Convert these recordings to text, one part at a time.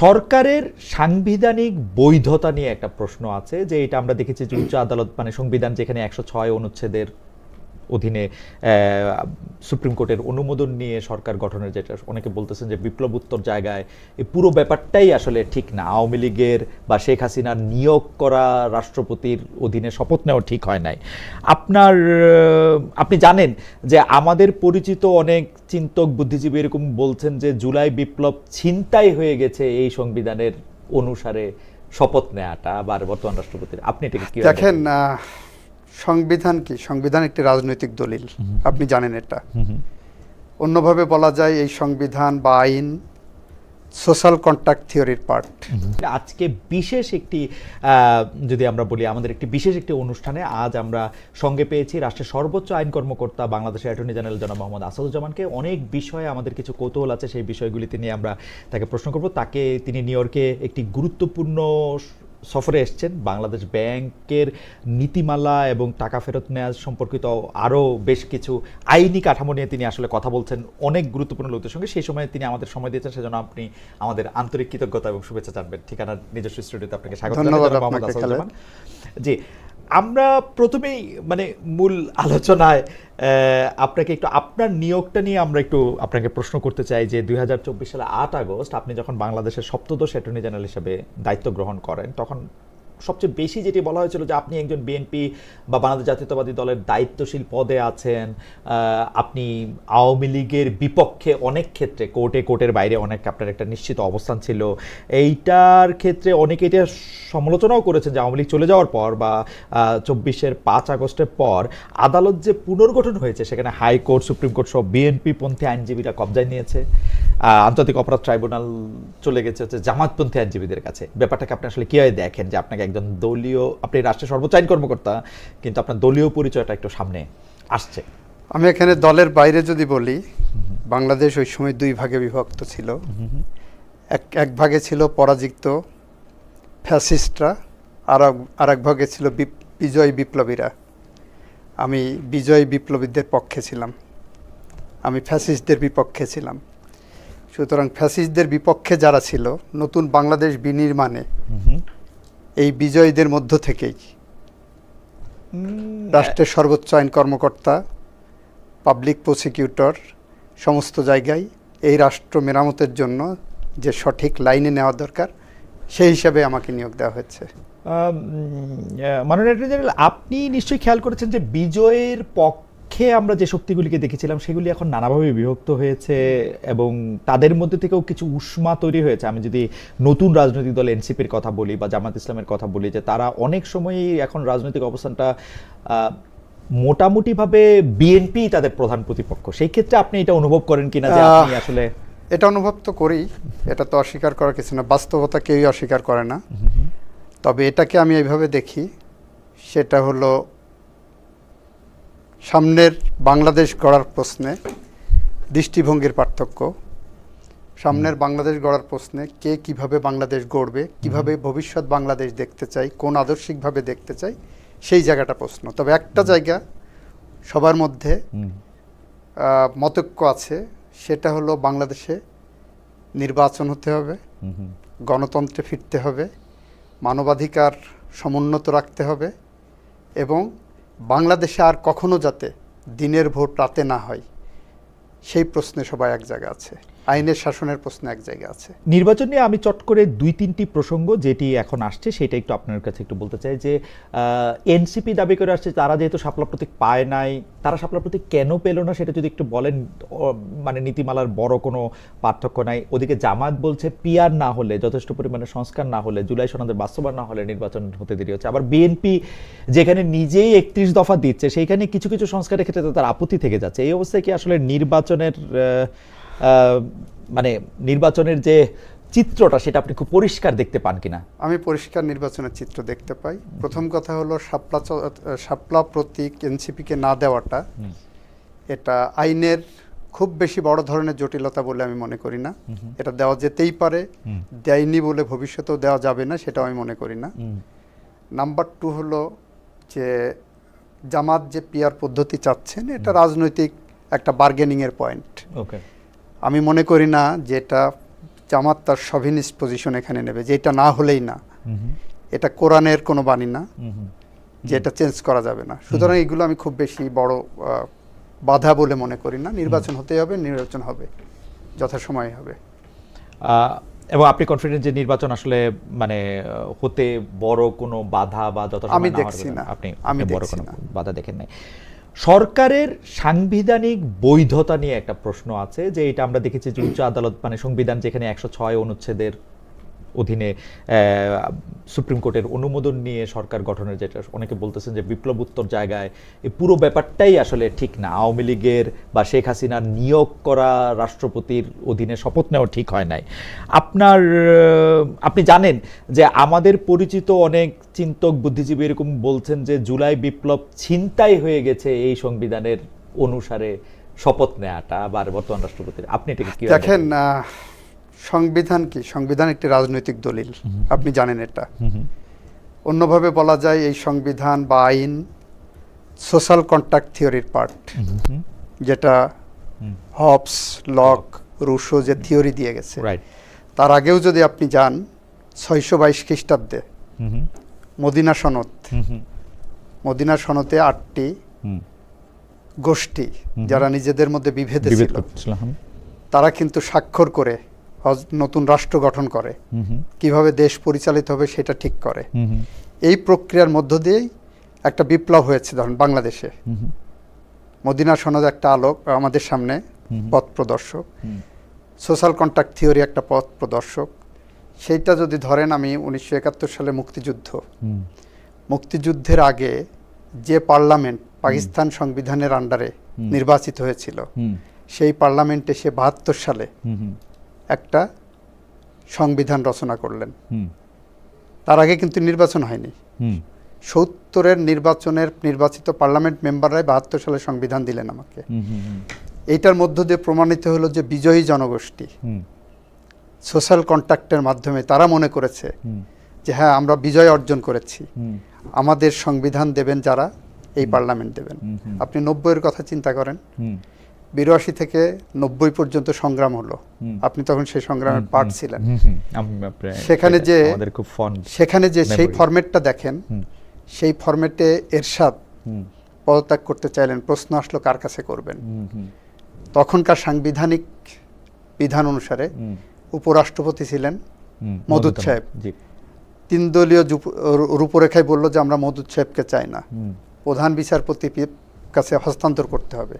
সরকারের সাংবিধানিক বৈধতা নিয়ে একটা প্রশ্ন আছে, যে এটা আমরা দেখেছি যে উচ্চ আদালত মানে সংবিধান যেখানে একশো ছয় অনুচ্ছেদের অধীনে সুপ্রিম কোর্টের অনুমোদন নিয়ে সরকার গঠনের যেটা অনেকে বলতেছেন যে বিপ্লব উত্তর জায়গায় এই পুরো ব্যাপারটাই আসলে ঠিক না। আওয়ামী লীগের বা শেখ হাসিনার নিয়োগ করা রাষ্ট্রপতির অধীনে শপথ নেওয়া ঠিক হয় নাই। আপনার আপনি জানেন যে আমাদের পরিচিত অনেক চিন্তক বুদ্ধিজীবী এরকম বলছেন যে জুলাই বিপ্লব ছিনতাই হয়ে গেছে এই সংবিধানের অনুসারে শপথ নেওয়াটা বা বর্তমান রাষ্ট্রপতির। আপনি দেখেন সংবিধান কি? সংবিধান একটি রাজনৈতিক দলিল। আপনি জানেন এটা। অন্যভাবে বলা যায় এই সংবিধান বা আইন সোশ্যাল কন্ট্যাক্ট থিওরির পার্ট আজকে বিশেষ একটি যদি আমরা বলি আমাদের একটি বিশেষ একটি অনুষ্ঠানে আজ আমরা সঙ্গে পেয়েছি রাষ্ট্রের সর্বোচ্চ আইন কর্মকর্তা বাংলাদেশের অ্যাটর্নি জেনারেল জনাব মোহাম্মদ আসাদুজ্জামানকে। অনেক বিষয়ে আমাদের কিছু কৌতূহল আছে সেই বিষয়গুলিতে নিয়ে আমরা তাকে প্রশ্ন করব। তাকে তিনি নিউ ইয়র্কে একটি গুরুত্বপূর্ণ সফরে এসছেন। বাংলাদেশ ব্যাংকের নীতিমালা এবং টাকা ফেরত নেওয়া সম্পর্কিত আরও বেশ কিছু আইনি কাঠামো নিয়ে তিনি আসলে কথা বলছেন অনেক গুরুত্বপূর্ণ লোকদের সঙ্গে। সেই সময় তিনি আমাদের সময় দিয়েছেন সেজন্য আপনি আমাদের আন্তরিক কৃতজ্ঞতা এবং শুভেচ্ছা জানবেন। ঠিকানা নিজস্ব স্টুডিওতে আপনাকে স্বাগত ধন্যবাদ। জি আমরা প্রথমেই মানে মূল আলোচনায় আপনাকে একটু আপনার নিয়োগটা নিয়ে আমরা একটু আপনাকে প্রশ্ন করতে চাই যে দুই হাজার চব্বিশ সালে আট আগস্ট আপনি যখন বাংলাদেশের সপ্তদশ অ্যাটর্নি জেনারেল হিসেবে দায়িত্ব গ্রহণ করেন, তখন সবচেয়ে বেশি যেটি বলা হয়েছিল যে আপনি একজন বিএনপি বা বাংলাদেশ জাতীয়তাবাদী দলের দায়িত্বশীল পদে আছেন আপনি আওয়ামী লীগের বিপক্ষে অনেক ক্ষেত্রে কোর্টে, কোর্টের বাইরে অনেক আপনার একটা নিশ্চিত অবস্থান ছিল। এইটার ক্ষেত্রে অনেকে এটা সমালোচনাও করেছেন যে আওয়ামী লীগ চলে যাওয়ার পর বা চব্বিশের পাঁচ আগস্টের পর আদালত যে পুনর্গঠন হয়েছে সেখানে হাইকোর্ট, সুপ্রিম কোর্ট সব বিএনপি পন্থী আইনজীবীরা কবজায় নিয়েছে। আন্তর্জাতিক অপরাধ ট্রাইব্যুনাল চলে গেছে হচ্ছে জামাতপন্থী আইনজীবীদের কাছে। ব্যাপারটাকে আপনি আসলে কীভাবে দেখেন যে আপনাকে একজন দলীয় আপনি রাষ্ট্রের সর্বোচ্চ আইন কর্মকর্তা কিন্তু আপনার দলীয় পরিচয়টা একটু সামনে আসছে? আমি এখানে দলের বাইরে যদি বলি বাংলাদেশ ওই সময় দুই ভাগে বিভক্ত ছিল। এক এক ভাগে ছিল পরাজিত ফ্যাসিস্টরা আর এক- আর এক ভাগে ছিল বিজয়ী বিপ্লবীরা। আমি বিজয়ী বিপ্লবীদের পক্ষে ছিলাম। আমি ফ্যাসিস্টদের বিপক্ষে ছিলাম। সুতরাং ফ্যাসিস্টদের বিপক্ষে যারা ছিল নতুন বাংলাদেশ বিনির্মাণে এই বিজয়ীদের মধ্য থেকেই রাষ্ট্রের সর্বোচ্চ আইন কর্মকর্তা পাবলিক প্রসিকিউটর সমস্ত জায়গায় এই রাষ্ট্র মেরামতের জন্য যে সঠিক লাইনে নেওয়া দরকার সেই হিসাবে আমাকে নিয়োগ দেওয়া হয়েছে। মাননীয় জেনারেল আপনি নিশ্চয়ই খেয়াল করেছেন যে বিজয়ের পক্ষে আমরা যে শক্তিগুলিকে দেখেছিলাম সেগুলি এখন নানাভাবে বিভক্ত হয়েছে এবং তাদের মধ্যে থেকেও কিছু উষ্মা তৈরি হয়েছে। আমি যদি নতুন রাজনৈতিক দল এনসিপির কথা বলি বা জামাত ইসলামের কথা বলি যে তারা অনেক সময়ই এখন রাজনৈতিক অবস্থানটা মোটামুটিভাবে বিএনপি তাদের প্রধান প্রতিপক্ষ। সেই ক্ষেত্রে আপনি এটা অনুভব করেন কিনা যে আপনি আসলে এটা অনুভব তো করি। এটা তো অস্বীকার করার কিছু না। বাস্তবতা কেউই অস্বীকার করে না। তবে এটাকে আমি এইভাবে দেখি সেটা হলো সামনের বাংলাদেশ গড়ার প্রশ্নে দৃষ্টিভঙ্গির পার্থক্য। সামনের বাংলাদেশ গড়ার প্রশ্নে কে কীভাবে বাংলাদেশ গড়বে কীভাবে ভবিষ্যৎ বাংলাদেশ দেখতে চাই কোন আদর্শিকভাবে দেখতে চাই সেই জায়গাটা প্রশ্ন। তবে একটা জায়গা সবার মধ্যে মতৈক্য আছে সেটা হলো বাংলাদেশে নির্বাচন হতে হবে গণতন্ত্রে ফিরতে হবে মানবাধিকার সমুন্নত রাখতে হবে এবং বাংলাদেশে আর কখনো যাতে দিনের ভোট রাতে না হয়, সেই প্রশ্নে সবাই এক জায়গা আছে। আইনের শাসনের প্রশ্ন এক জায়গা আছে। নির্বাচন নিয়ে আমি চট করে দুই, তিনটি প্রসঙ্গ যেটি এখন আসছে সেটা একটু আপনার কাছে একটু বলতে চাই যে এনসিপি দাবি করে আসছে, তারা যেহেতু শাপলা প্রতীক পায় নাই, তারা শাপলা প্রতীক কেন পেল না সেটা যদি একটু বলেন মানে নীতিমালার বড় কোনো পার্থক্য নাই। ওদিকে জামাত বলছে পিয়ার না হলে, যথেষ্ট পরিমাণে সংস্কার না হলে, জুলাই সনদের বাস্তবায়ন না হলে নির্বাচন হতে দেরি হচ্ছে। আবার বিএনপি যেখানে নিজেই একত্রিশ দফা দিচ্ছে, সেইখানে কিছু কিছু সংস্কারের ক্ষেত্রে তার আপত্তি থেকে যাচ্ছে। এই অবস্থায় কি আসলে নির্বাচনের মানে নির্বাচনের যে চিত্রটা সেটা আপনি খুব পরিষ্কার দেখতে পান কিনা? আমি পরিষ্কার নির্বাচনের চিত্র দেখতে পাই। প্রথম কথা হলো শাপলা শাপলা প্রতীক এনসিপিকে না দেওয়াটা এটা আইনের খুব বেশি বড় ধরনের জটিলতা বলে আমি মনে করি না। এটা দেওয়া যেতেই পারে দেয়নি বলে ভবিষ্যতেও দেওয়া যাবে না সেটাও আমি মনে করি না। নাম্বার টু হলো যে জামাত যে পিয়ার পদ্ধতি চাচ্ছেন এটা রাজনৈতিক একটা বার্গেনিংয়ের পয়েন্ট ওকে আমি মনে করি না যে এটা জামাত তার সভিনিস্ট পজিশন এখানে নেবে যে এটা না হলেই না। এটা কোরআনের কোনো বাণী না যে এটা চেঞ্জ করা যাবে না। সুতরাং এগুলো আমি খুব বেশি বড় বাধা বলে মনে করি না। নির্বাচন হতেই হবে নির্বাচন হবে যথাসময়ে হবে। এবং আপনি কনফিডেন্ট যে নির্বাচন আসলে মানে হতে বড় কোনো বাধা বা যত আমি দেখছি না। আপনি আমি বড় কোনো। বাধা দেখেন নাই। সরকারের সাংবিধানিক বৈধতা নিয়ে একটা প্রশ্ন আছে, যে এটা আমরা দেখেছি যে উচ্চ আদালত মানে সংবিধান যেখানে একশো ছয় অনুচ্ছেদের অধীনে আহ, সুপ্রিম কোর্টের অনুমোদন নিয়ে সরকার গঠনের যেটা অনেকে বলতেছেন যে বিপ্লব উত্তর জায়গায় এই পুরো ব্যাপারটাই আসলে ঠিক না। আওয়ামী লীগের বা শেখ হাসিনার নিয়োগ করা রাষ্ট্রপতির অধীনে শপথ নেওয়া ঠিক হয় নাই। আপনার আপনি জানেন যে আমাদের পরিচিত অনেক চিন্তক বুদ্ধিজীবী এরকম বলছেন যে জুলাই বিপ্লব ছিনতাই হয়ে গেছে এই সংবিধানের অনুসারে শপথ নেওয়াটা বা বর্তমান রাষ্ট্রপতির। আপনি এটাকে কি দেখেন সংবিধান কি? সংবিধান একটি রাজনৈতিক দলিল। আপনি জানেন এটা। অন্যভাবে বলা যায় এই সংবিধান বা আইন সোশ্যাল কন্ট্যাক্ট থিওরির পার্ট যেটা হবস লক রুশো যে থিওরি দিয়ে গেছে। তার আগেও যদি আপনি যান ছয়শো বাইশ খ্রিস্টাব্দে মদিনা সনদ মদিনা সনদে আটটি গোষ্ঠী যারা নিজেদের মধ্যে বিভেদে ছিল তারা কিন্তু স্বাক্ষর করে নতুন রাষ্ট্র গঠন করে। কীভাবে দেশ পরিচালিত হবে সেটা ঠিক করে। এই প্রক্রিয়ার মধ্য দিয়েই একটা বিপ্লব হয়েছে ধরুন বাংলাদেশে। মদিনা সনদ একটা আলোক আমাদের সামনে পথ প্রদর্শক। সোশ্যাল কন্ট্যাক্ট থিওরি একটা পথ প্রদর্শক। সেইটা যদি ধরেন আমি উনিশশো একাত্তর সালে মুক্তিযুদ্ধ। মুক্তিযুদ্ধের আগে যে পার্লামেন্ট পাকিস্তান সংবিধানের আন্ডারে নির্বাচিত হয়েছিল সেই পার্লামেন্টে সে বাহাত্তর সালে একটা সংবিধান রচনা করলেন। তার আগে কিন্তু নির্বাচন হয়নি। সত্তরের নির্বাচনের নির্বাচিত পার্লামেন্ট মেম্বাররাই বাহাত্তর সালে সংবিধান দিলেন আমাকে। এইটার মধ্য দিয়ে প্রমাণিত হলো যে বিজয়ী জনগোষ্ঠী সোশ্যাল কন্ট্যাক্টের মাধ্যমে তারা মনে করেছে যে হ্যাঁ আমরা বিজয় অর্জন করেছি। আমাদের সংবিধান দেবেন যারা এই পার্লামেন্ট দেবেন। আপনি নব্বইয়ের কথা চিন্তা করেন। বিরাশি থেকে নব্বই পর্যন্ত সংগ্রাম হলো। আপনি তখন সেই সংগ্রামের পার্ট ছিলেন। সেখানে যে- সেখানে যে সেই. ফরম্যাটটা দেখেন। সেই ফরম্যাটে এরশাদ পদত্যাগ করতে চাইলেন প্রশ্ন আসলো কার কাছে করবেন? তখনকার সাংবিধানিক বিধান অনুসারে উপরাষ্ট্রপতি ছিলেন মদুদ সাহেব। তিন দলীয় রূপরেখায় বলল যে আমরা মদুদ সাহেবকে চাই না। প্রধান বিচারপতি কাছে হস্তান্তর করতে হবে।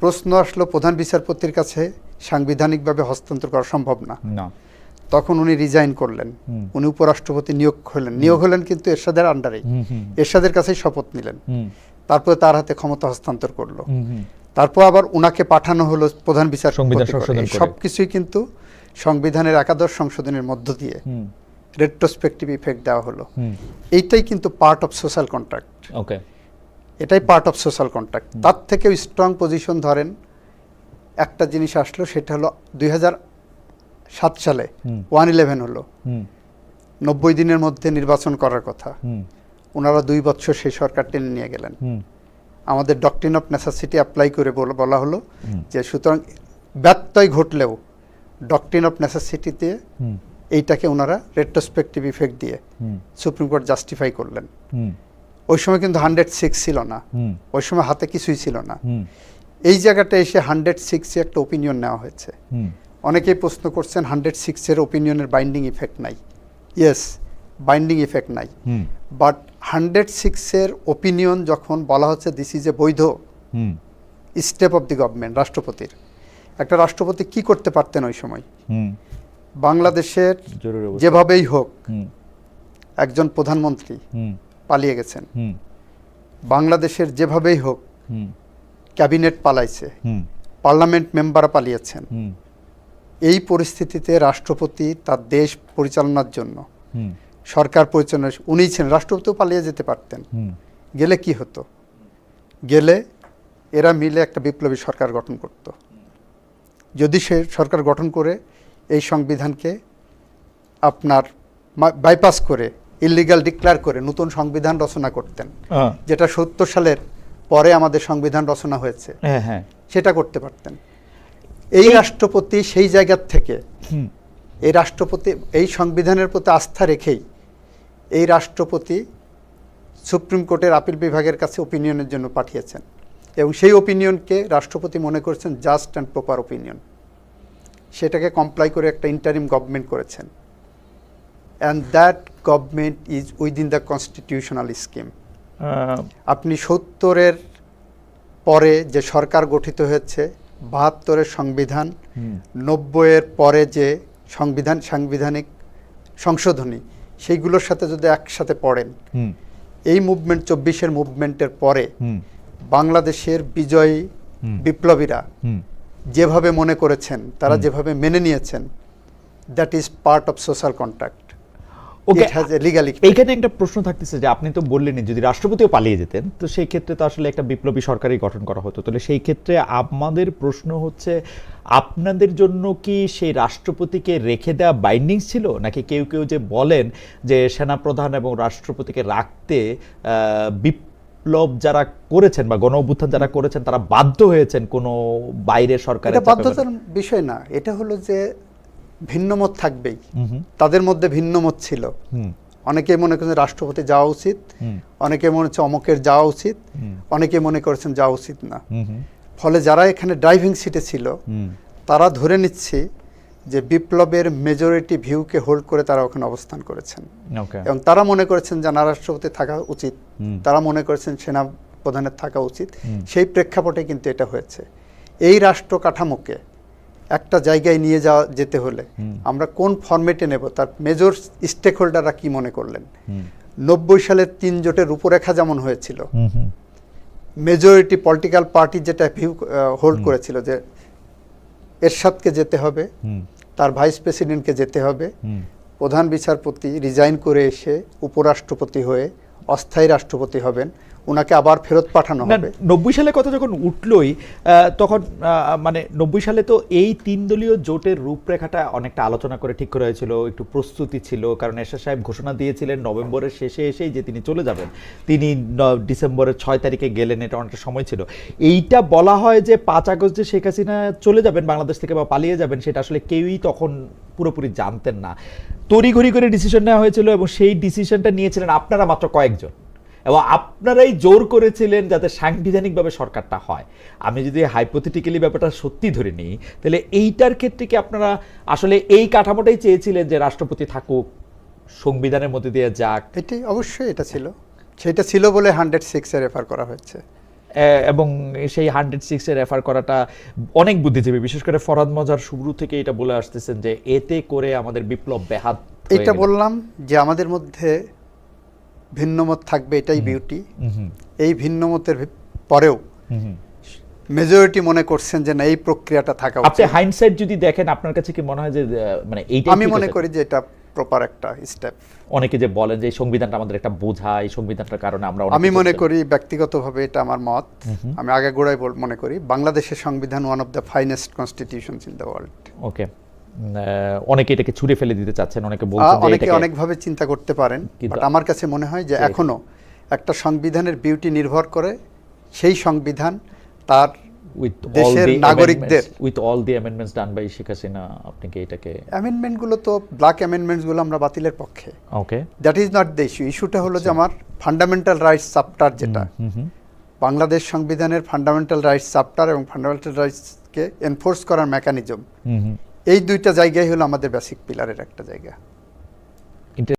প্রশ্ন আসলো প্রধান বিচারপতির কাছে সাংবিধানিকভাবে হস্তান্তর করা সম্ভব না। তখন উনি রিজাইন করলেন। উনি উপরাষ্ট্রপতি নিয়োগ হলেন। নিয়োগ হলেন কিন্তু এরশাদের আন্ডারেই এরশাদের কাছেই শপথ নিলেন। তারপরে তার হাতে ক্ষমতা হস্তান্তর করল। তারপর আবার উনাকে পাঠানো হলো প্রধান সংবিধান বিচারপতি সংশোধন করে। সব কিছুই কিন্তু সংবিধানের একাদশ সংশোধনের মধ্য দিয়ে রেট্রোস্পেক্টিভ ইফেক্ট দেওয়া হলো। এইটাই কিন্তু part of social contract okay এটাই পার্ট অফ সোশ্যাল কন্ট্রাক্ট তার থেকেও স্ট্রং পজিশন ধরেন একটা জিনিস আসলো সেটা হলো দুই সাত সালে ওয়ান ইলেভেন হলো। নব্বই দিনের মধ্যে নির্বাচন করার কথা। ওনারা দুই বছর সেই সরকার টেনে নিয়ে গেলেন। আমাদের ডকট্রিন অফ নেসেসিটি অ্যাপ্লাই করে বলা হলো যে সুতরাং ব্যত্যয় ঘটলেও ডকট্রিন অফ নেসেসিটিতে এইটাকে ওনারা রেট্রোস্পেক্টিভ ইফেক্ট দিয়ে সুপ্রিম কোর্ট জাস্টিফাই করলেন। ওই সময় কিন্তু হান্ড্রেড সিক্স ছিল না। ওই সময় হাতে কিছুই ছিল না। এই জায়গাটা এসে হান্ড্রেড সিক্সে একটা ওপিনিয়ন নেওয়া হয়েছে। অনেকেই প্রশ্ন করছেন হান্ড্রেড সিক্সের ওপিনিয়নের বাইন্ডিং ইফেক্ট নাই। ইয়েস বাইন্ডিং ইফেক্ট নাই। বাট হান্ড্রেড সিক্সের ওপিনিয়ন যখন বলা হচ্ছে দিস ইজ এ বৈধ স্টেপ অফ দি গভর্নমেন্ট রাষ্ট্রপতির। একটা রাষ্ট্রপতি কি করতে পারতেন ওই সময়? বাংলাদেশের যেভাবেই হোক একজন প্রধানমন্ত্রী। পালিয়ে গেছেন। বাংলাদেশের যেভাবেই হোক ক্যাবিনেট পালাইছে। পার্লামেন্ট মেম্বার পালিয়েছেন। এই পরিস্থিতিতে রাষ্ট্রপতি তার দেশ পরিচালনার জন্য সরকার পরিচালনা উনিই ছিলেন রাষ্ট্রপতিও পালিয়ে যেতে পারতেন। গেলে কি হতো? গেলে এরা মিলে একটা বিপ্লবী সরকার গঠন করত। যদি সে সরকার গঠন করে এই সংবিধানকে আপনার বাইপাস করে ইলিগাল ডিক্লেয়ার করে নতুন সংবিধান রচনা করতেন। যেটা সত্তর সালের পরে আমাদের সংবিধান রচনা হয়েছে। হ্যাঁ হ্যাঁ। সেটা করতে পারতেন। এই রাষ্ট্রপতি সেই জায়গার থেকে এই রাষ্ট্রপতি এই সংবিধানের প্রতি আস্থা রেখেই এই রাষ্ট্রপতি সুপ্রিম কোর্টের আপিল বিভাগের কাছে ওপিনিয়নের জন্য পাঠিয়েছেন। এবং সেই ওপিনিয়নকে রাষ্ট্রপতি মনে করেছেন জাস্ট অ্যান্ড প্রপার ওপিনিয়ন সেটাকে কমপ্লাই করে একটা ইন্টারিম গভর্নমেন্ট করেছেন। And that government is within the constitutional scheme আপনি সত্তরের পরে যে সরকার গঠিত হয়েছে বাহাত্তরের সংবিধান নব্বইয়ের পরে যে সংবিধান সাংবিধানিক সংশোধনী সেইগুলোর সাথে যদি একসাথে পড়েন এই মুভমেন্ট চব্বিশের মুভমেন্টের পরে বাংলাদেশের বিজয়ী বিপ্লবীরা যেভাবে মনে করেছেন তারা যেভাবে মেনে নিয়েছেন that is part of social contract okay legally এইখানে একটা প্রশ্ন থাকতেছে যে আপনি তো বললেনই যদি রাষ্ট্রপতিও পালিয়ে যেতেন তো সেই ক্ষেত্রে তো আসলে একটা বিপ্লবী সরকারই গঠন করা হতো। তাহলে সেই ক্ষেত্রে আমাদের প্রশ্ন হচ্ছে আপনাদের জন্য কি সেই রাষ্ট্রপতিকে রেখে দেওয়া বাইন্ডিংস ছিল? নাকি কেউ কেউ যে বলেন যে সেনাপ্রধান এবং রাষ্ট্রপতিকে রাখতে বিপ্লব যারা করেছেন বা গণ অভ্যুত্থান যারা করেছেন তারা বাধ্য হয়েছেন কোনো বাইরের সরকারের বাধ্যতার বিষয় না। এটা হলো যে ভিন্নমত থাকবেই। তাদের মধ্যে ভিন্নমত ছিল। অনেকে মনে করেন রাষ্ট্রপতি যাওয়া উচিত। অনেকে মনে হচ্ছে অমকের যাওয়া উচিত। অনেকে মনে করছেন যাওয়া উচিত না। ফলে যারা এখানে ড্রাইভিং সিটে ছিল তারা ধরে নিচ্ছে যে বিপ্লবের মেজরিটি ভিউকে হোল্ড করে তারা ওখানে অবস্থান করেছেন। এবং তারা মনে করেছেন যে না রাষ্ট্রপতি থাকা উচিত। তারা মনে করেছেন সেনা প্রধানের থাকা উচিত। সেই প্রেক্ষাপটে কিন্তু এটা হয়েছে। এই রাষ্ট্র কাঠামোকে একটা জায়গায় নিয়ে যাওয়া যেতে হলে আমরা কোন ফরম্যাটে নেব তার মেজর স্টেক হোল্ডাররা কি মনে করলেন? নব্বই সালের তিন জোটের রূপরেখা যেমন হয়েছিল মেজরিটি পলিটিক্যাল পার্টি যেটা ভিউ হোল্ড করেছিল যে এরশাদকে যেতে হবে তার ভাইস প্রেসিডেন্টকে যেতে হবে প্রধান বিচারপতি রিজাইন করে এসে উপরাষ্ট্রপতি হয়ে অস্থায়ী রাষ্ট্রপতি হবেন ওনাকে আবার ফেরত পাঠানো হবে। নব্বই সালে কথা যখন উঠলই তখন মানে নব্বই সালে তো এই তিন দলীয় জোটের রূপরেখাটা অনেকটা আলোচনা করে ঠিক করা হয়েছিল একটু প্রস্তুতি ছিল কারণ এরশাদ সাহেব ঘোষণা দিয়েছিলেন নভেম্বরের শেষে এসেই যে তিনি চলে যাবেন। তিনি ডিসেম্বরের ছয় তারিখে গেলেন এটা অনেকটা সময় ছিল। এইটা বলা হয় যে পাঁচ আগস্ট যে শেখ হাসিনা চলে যাবেন বাংলাদেশ থেকে বা পালিয়ে যাবেন সেটা আসলে কেউই তখন পুরোপুরি জানতেন না। তড়িঘড়ি করে ডিসিশন নেওয়া হয়েছিল এবং সেই ডিসিশনটা নিয়েছিলেন আপনারা মাত্র কয়েকজন। এবং আপনারাই জোর করেছিলেন যাতে সাংবিধানিকভাবে সরকারটা হয়। আমি যদি হাইপোথেটিক্যালি ব্যাপারটা সত্যি ধরে নিই তাহলে এইটার ক্ষেত্রে কি আপনারা আসলে এই কাঠামোটাই চেয়েছিলেন যে রাষ্ট্রপতি থাকুক সংবিধানের মধ্যে দিয়ে যাক? এটাই অবশ্যই এটা ছিল। সেটা ছিল বলে হান্ড্রেড সিক্সে রেফার করা হয়েছে। এবং সেই হান্ড্রেড সিক্সে রেফার করাটা অনেক বুদ্ধিজীবী বিশেষ করে ফরাদ মজার শুরু থেকে এটা বলে আসতেছেন যে এতে করে আমাদের বিপ্লব ব্যাহাত এটা বললাম যে আমাদের মধ্যে ভিন্নমত থাকবে এটাই বিউটি এই ভিন্নমতের পরেও। মেজরিটি মনে করছেন যে না এই প্রক্রিয়াটা থাকা আপনি উচিত। হাইন্ডসাইড যদি দেখেন আপনার কাছে কি মনে হয় যে মানে এইটা আমি মনে করি যে এটা প্রপার একটা স্টেপ অনেকে যে বলেন যে সংবিধানটা আমাদের একটা বোঝা এই সংবিধানটার কারণে আমরা আমি মনে করি ব্যক্তিগতভাবে এটা আমার মত। আমি আগে গোড়ায় মনে করি বাংলাদেশের সংবিধান one of the finest constitutions in the world okay অনেকে এটাকে ছুঁড়ে ফেলে দিতে চাচ্ছেন অনেকে বলছেন যে অনেকে অনেকভাবে চিন্তা করতে পারেন বাট আমার কাছে মনে হয় যে এখনও একটা সংবিধানের বিউটি নির্ভর করে সেই সংবিধান তার all দেশের নাগরিকদের- with all the amendments done by Sheikh Hasina আপনি কি এটাকে অ্যামেন্ডমেন্টগুলো তো ব্ল্যাক অ্যামেন্ডমেন্টসগুলো আমরা বাতিলের পক্ষে। Okay that is not the issue ইস্যুটা হলো যে আমার ফান্ডামেন্টাল রাইটস চ্যাপ্টার যেটা। হুম হুম। বাংলাদেশ সংবিধানের ফান্ডামেন্টাল রাইটস চ্যাপ্টার এবং ফান্ডামেন্টাল রাইটসকে এনফোর্স করার মেকানিজম এই দুইটা জায়গায় হলো আমাদের বেসিক পিলারের একটা জায়গা।